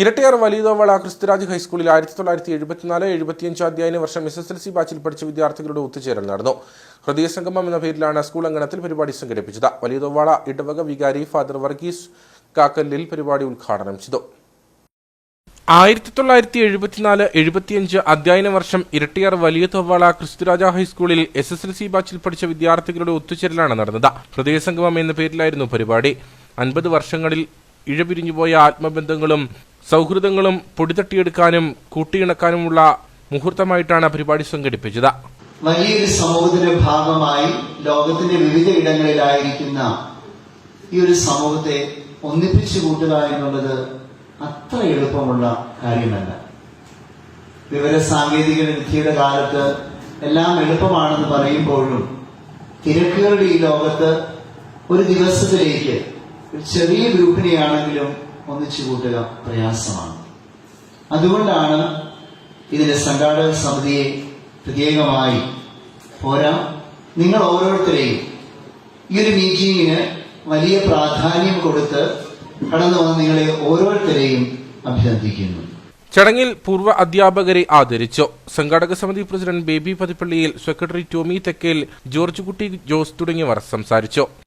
ഇരട്ടിയാർ വലിയതോവള ക്രിസ്തുരാജ് ഹൈസ്കൂളിൽ ആയിരത്തി തൊള്ളായിരത്തി എഴുപത്തിനാല് എഴുപത്തിയഞ്ച് അധ്യയന വർഷം എസ് എസ് എൽ സി ബാച്ചിൽ പഠിച്ച വിദ്യാർത്ഥികളുടെ ഒത്തുചേരൽ നടന്നു. ഹൃദയ സംഗമം എന്ന പേരിലാണ് സ്കൂൾ അങ്കണത്തിൽ പരിപാടി സംഘടിപ്പിച്ചത്. വലിയതോവാള ഇടവക വികാരി ഫാദർ വർഗീസ് കാക്കല്ലിൽ പരിപാടി ഉദ്ഘാടനം ചെയ്തു. ആയിരത്തി തൊള്ളായിരത്തി എഴുപത്തിനാല് എഴുപത്തിയഞ്ച് അധ്യയന വർഷം ഇരട്ടിയാർ വലിയ തൊവ്വാള ക്രിസ്തുരാജ ഹൈസ്കൂളിൽ എസ് എസ് എൽ സി ബാച്ചിൽ പഠിച്ച വിദ്യാർത്ഥികളുടെ ഒത്തുചേരലാണ് നടന്നത്. ഹൃദയസംഗമം എന്ന പേരിലായിരുന്നു പരിപാടി. അൻപത് വർഷങ്ങളിൽ ഇഴപിരിഞ്ഞുപോയ ആത്മബന്ധങ്ങളും സൗഹൃദങ്ങളും പൊടിതട്ടിയെടുക്കാനും കൂട്ടിയിണക്കാനുമുള്ള മുഹൂർത്തമായിട്ടാണ് പരിപാടി സംഘടിപ്പിച്ചത്. വലിയൊരു സമൂഹത്തിന്റെ ഭാഗമായി ലോകത്തിന്റെ വിവിധ ഇടങ്ങളിലായിരിക്കുന്ന ഈ ഒരു സമൂഹത്തെ ഒന്നിപ്പിച്ചു കൂട്ടുക എന്നുള്ളത് അത്ര എളുപ്പമുള്ള കാര്യമല്ല. വിവര സാങ്കേതിക വിദ്യയുടെ കാലത്ത് എല്ലാം എളുപ്പമാണെന്ന് പറയുമ്പോഴും തിരക്കുകളുടെ ഈ ലോകത്ത് ഒരു ദിവസത്തിലേക്ക് ഒരു ചെറിയ ഗ്രൂപ്പിനെയാണെങ്കിലും ഒന്നിച്ചു കൂട്ടുക പ്രയാസമാണ്. അതുകൊണ്ടാണ് ഇതിന്റെ സംഘാടക സമിതിയെ പ്രത്യേകമായി പോരാ. നിങ്ങൾ ഓരോരുത്തരെയും ഈ ഒരു മീറ്റിംഗിന് വലിയ പ്രാധാന്യം കൊടുത്ത് കടന്നു വന്ന് നിങ്ങളെ ഓരോരുത്തരെയും അഭിനന്ദിക്കുന്നു. ചടങ്ങിൽ പൂർവ അധ്യാപകരെ ആദരിച്ചു. സംഘാടക സമിതി പ്രസിഡന്റ് ബേബി പതിപ്പള്ളിയിൽ സെക്രട്ടറി ടോമി തെക്കേൽ ജോർജ് കുട്ടി ജോസ് തുടങ്ങിയവർ സംസാരിച്ചു.